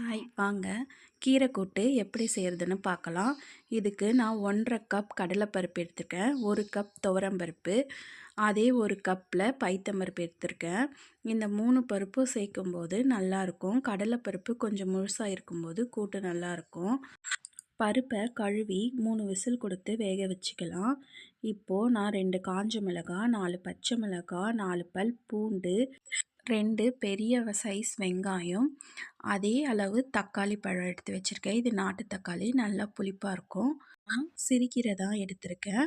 Hi வாங்க. கீரை கூட்டு எப்படி செய்கிறதுன்னு பார்க்கலாம். இதுக்கு நான் ஒன்றரை கப் கடலைப்பருப்பு எடுத்திருக்கேன் ஒரு கப் துவரம்பருப்பு அதே ஒரு கப்பில் பைத்தம்பருப்பு எடுத்திருக்கேன். இந்த மூணு பருப்பும் சேர்க்கும்போது நல்லாயிருக்கும் கடலைப்பருப்பு கொஞ்சம் முழுசாக இருக்கும்போது கூட்டு நல்லாயிருக்கும் பருப்பை கழுவி மூணு விசில் கொடுத்து வேக வச்சுக்கலாம். இப்போது நான் ரெண்டு காஞ்ச மிளகாய் நாலு பச்சை மிளகாய் நாலு பல் பூண்டு ரெண்டு பெரிய சைஸ் வெங்காயம் அதே அளவு தக்காளி பழம் எடுத்து வச்சுருக்கேன். இது நாட்டு தக்காளி நல்லா புளிப்பாக இருக்கும். நான் சிறுகீரை தான் எடுத்திருக்கேன்.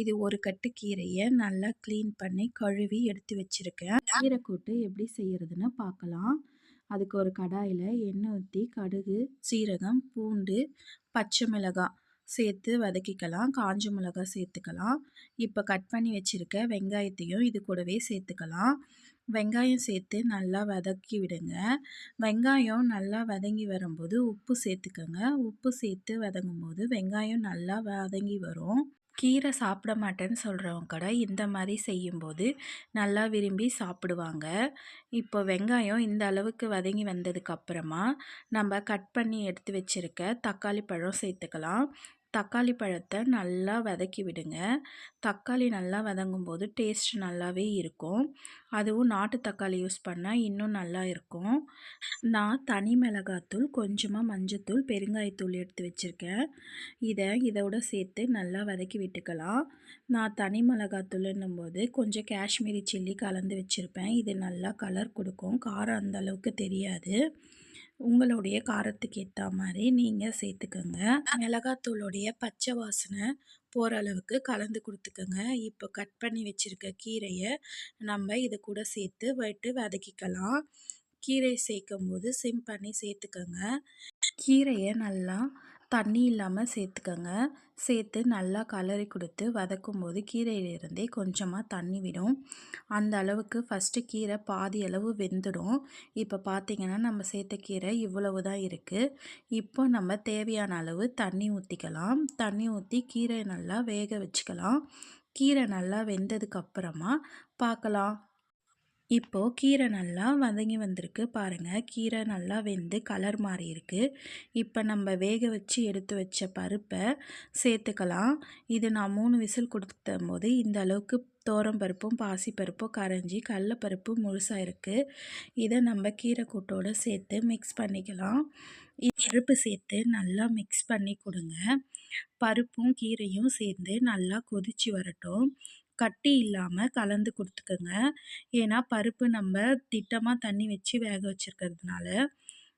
இது ஒரு கட்டு கீரையை நல்லா க்ளீன் பண்ணி கழுவி எடுத்து வச்சுருக்கேன். கீரை கூட்டு எப்படி செய்கிறதுன்னு பார்க்கலாம். அதுக்கு ஒரு கடாயில் எண்ணெய் ஊற்றி கடுகு சீரகம் பூண்டு பச்சை மிளகாய் சேர்த்து வதக்கிக்கலாம். காஞ்ச மிளகாய் சேர்த்துக்கலாம். இப்போ கட் பண்ணி வச்சுருக்க வெங்காயத்தையும் இது கூடவே சேர்த்துக்கலாம். வெங்காயம் சேர்த்து நல்லா வதக்கி விடுங்க. வெங்காயம் நல்லா வதங்கி வரும்போது உப்பு சேர்த்துக்கோங்க. உப்பு சேர்த்து வதங்கும் போது வெங்காயம் நல்லா வதங்கி வரும். கீரை சாப்பிட மாட்டேன்னு சொல்கிறவங்க கூட இந்த மாதிரி செய்யும்போது நல்லா விரும்பி சாப்பிடுவாங்க. இப்போ வெங்காயம் இந்த அளவுக்கு வதங்கி வந்ததுக்கப்புறமா நம்ம கட் பண்ணி எடுத்து வச்சுருக்க தக்காளி பழம் சேர்த்துக்கலாம். தக்காளி பழத்தை நல்லா வதக்கி விடுங்க. தக்காளி நல்லா வதங்கும் போது டேஸ்ட் நல்லாவே இருக்கும். அதுவும் நாட்டு தக்காளி யூஸ் பண்ணால் இன்னும் நல்லா இருக்கும். நான் தனி மிளகாத்தூள் கொஞ்சமாக மஞ்சத்தூள் பெருங்காயத்தூள் எடுத்து வச்சுருக்கேன். இதை இதோட சேர்த்து நல்லா வதக்கி விட்டுக்கலாம். நான் தனி மிளகாத்தூள்னும் போது கொஞ்சம் காஷ்மீரி சில்லி கலந்து வச்சுருப்பேன். இது நல்லா கலர் கொடுக்கும். காரம் அந்த அளவுக்கு தெரியாது. உங்களுடைய காரத்துக்கு ஏற்ற மாதிரி நீங்கள் சேர்த்துக்கோங்க மிளகாத்தூளுடைய பச்சை வாசனை போகிற அளவுக்கு கலந்து கொடுத்துக்கோங்க. இப்போ கட் பண்ணி வச்சுருக்க கீரையை நம்ம இதை கூட சேர்த்து விட்டு வதக்கிக்கலாம். கீரை சேர்க்கும் போது சிம் பண்ணி சேர்த்துக்கோங்க கீரையை நல்லா தண்ணி இல்லாமல் சேர்த்துக்கங்க சேர்த்து நல்லா கலரி கொடுத்து வதக்கும் போது கீரையிலிருந்தே கொஞ்சமாக தண்ணி விடும். அந்த அளவுக்கு ஃபஸ்ட்டு கீரை பாதி அளவு வெந்துடும். இப்போ பார்த்திங்கன்னா நம்ம சேர்த்த கீரை இவ்வளவு தான் இருக்குது இப்போ நம்ம தேவையான அளவு தண்ணி ஊற்றிக்கலாம் தண்ணி ஊற்றி கீரை நல்லா வேக வச்சுக்கலாம். கீரை நல்லா வெந்ததுக்கப்புறமா பார்க்கலாம் இப்போது கீரை நல்லா வதங்கி வந்திருக்கு பாருங்கள் கீரை நல்லா வெந்து கலர் மாறி இருக்குது இப்போ நம்ம வேக வச்சு எடுத்து வச்ச பருப்பை சேர்த்துக்கலாம். இது நான் மூணு விசில் கொடுத்த போது இந்த அளவுக்கு தோரம்பருப்பும் பாசிப்பருப்பும் கரைஞ்சி கடலப்பருப்பு முழுசாக இருக்குது இதை நம்ம கீரை கூட்டோடு சேர்த்து மிக்ஸ் பண்ணிக்கலாம். பருப்பு சேர்த்து நல்லா மிக்ஸ் பண்ணி கொடுங்க. பருப்பும் கீரையும் சேர்ந்து நல்லா கொதித்து வரட்டும். கட்டி இல்லாமல் கலந்து கொடுத்துக்கோங்க. ஏன்னா பருப்பு நம்ம திட்டமாக தண்ணி வச்சு வேக வச்சுருக்கிறதுனால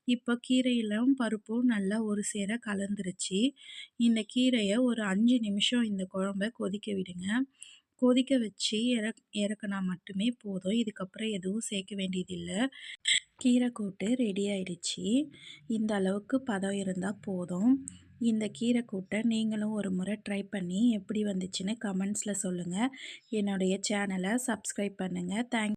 இப்போ கீரையிலும் பருப்பும் நல்லா ஒரு சேர கலந்துருச்சு. இந்த கீரையை ஒரு அஞ்சு நிமிஷம் இந்த குழம்ப கொதிக்க விடுங்க. கொதிக்க வச்சு இறக் இறக்குனா மட்டுமே போதும். இதுக்கப்புறம் எதுவும் சேர்க்க வேண்டியதில்லை. கீரை கூட்டு ரெடி ஆயிடுச்சு. இந்த அளவுக்கு பதம் இருந்தால் போதும். இந்த கீரை கூட்டை நீங்களும் ஒரு முறை ட்ரை பண்ணி எப்படி வந்துச்சுன்னு கமெண்ட்ஸில் சொல்லுங்கள் என்னுடைய சேனலை சப்ஸ்கிரைப் பண்ணுங்கள் தேங்க்